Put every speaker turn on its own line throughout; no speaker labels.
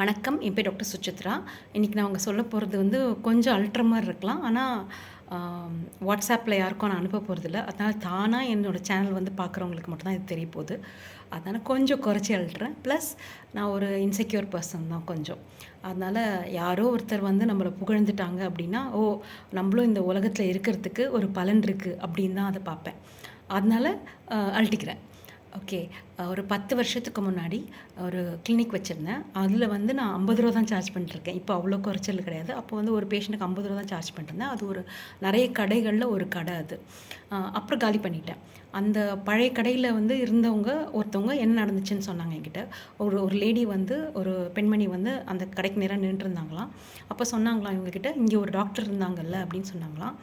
வணக்கம் என் பேர் டாக்டர் சுச்சித்ரா இன்றைக்கி நான் அவங்க சொல்ல போகிறது வந்து கொஞ்சம் அல்ட்ற மாதிரி இருக்கலாம். ஆனால் வாட்ஸ்அப்பில் யாருக்கும் நான் அனுப்ப போகிறதில்ல அதனால் தானாக என்னோடய சேனல் வந்து பார்க்குறவங்களுக்கு மட்டும்தான் இது தெரிய போகுது. அதனால் கொஞ்சம் குறைச்சி அழுட்டுறேன் ப்ளஸ் நான் ஒரு இன்செக்யூர் பர்சன் தான் கொஞ்சம். அதனால் யாரோ ஒருத்தர் வந்து நம்மளை புகழ்ந்துட்டாங்க அப்படின்னா ஓ நம்மளும் இந்த உலகத்தில் இருக்கிறதுக்கு ஒரு பலன் இருக்குது அப்படின்னு தான் அதை பார்ப்பேன். அதனால் அழட்டிக்கிறேன். ஓகே. ஒரு பத்து வருஷத்துக்கு முன்னாடி ஒரு கிளினிக் வச்சுருந்தேன். அதில் வந்து நான் ஐம்பது ரூபா தான் சார்ஜ் பண்ணிட்டுருக்கேன். இப்போ அவ்வளோ குறைச்சல் கிடையாது. அப்போ வந்து ஒரு பேஷண்ட்டுக்கு ஐம்பது ரூபா தான் சார்ஜ் பண்ணிருந்தேன் அது ஒரு நிறைய கடைகளில் ஒரு கடை அது. அப்புறம் காலி பண்ணிட்டேன். அந்த பழைய கடையில் வந்து இருந்தவங்க ஒருத்தவங்க என்ன நடந்துச்சுன்னு சொன்னாங்க என்கிட்ட. ஒரு ஒரு லேடி வந்து ஒரு பெண்மணி வந்து அந்த கடைக்கு நேராக நின்றுருந்தாங்களாம். அப்போ சொன்னாங்களாம் இவங்கக்கிட்ட இங்கே ஒரு டாக்டர் இருந்தாங்கல்ல அப்படின்னு சொன்னாங்களாம்.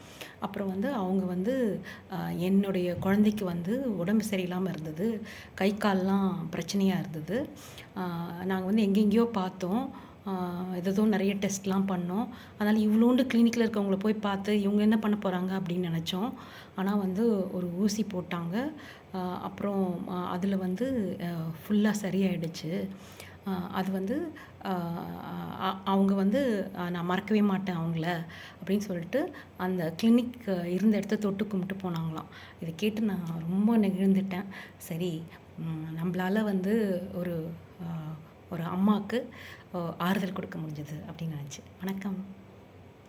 அப்புறம் வந்து அவங்க வந்து என்னுடைய குழந்தைக்கு வந்து உடம்பு சரியில்லாமல் இருந்தது. கை கால்லாம் பிரச்சனையாக இருந்தது. நாங்கள் வந்து எங்கெங்கேயோ பார்த்தோம். ஏதோ நிறைய டெஸ்ட்லாம் பண்ணோம். அதனால் இவ்வளோண்டு கிளினிக்கில் இருக்கவங்கள போய் பார்த்து இவங்க என்ன பண்ண போகிறாங்க அப்படின்னு நினச்சோம். ஆனால் வந்து ஒரு ஊசி போட்டாங்க. அப்புறம் அதில் வந்து ஃபுல்லாக சரியாயிடுச்சு. அது வந்து அவங்க வந்து நான் மறக்கவே மாட்டேன் அவங்கள அப்படின்னு சொல்லிட்டு அந்த கிளினிக் இருந்த இடத்த தொட்டு கும்பிட்டு போனாங்களாம். இதை கேட்டு நான் ரொம்ப நெகிழ்ந்துட்டேன். சரி நம்மளால் வந்து ஒரு ஒரு அம்மாவுக்கு ஆறுதல் கொடுக்க முடிஞ்சது அப்படின்னு நினச்சி வணக்கம்.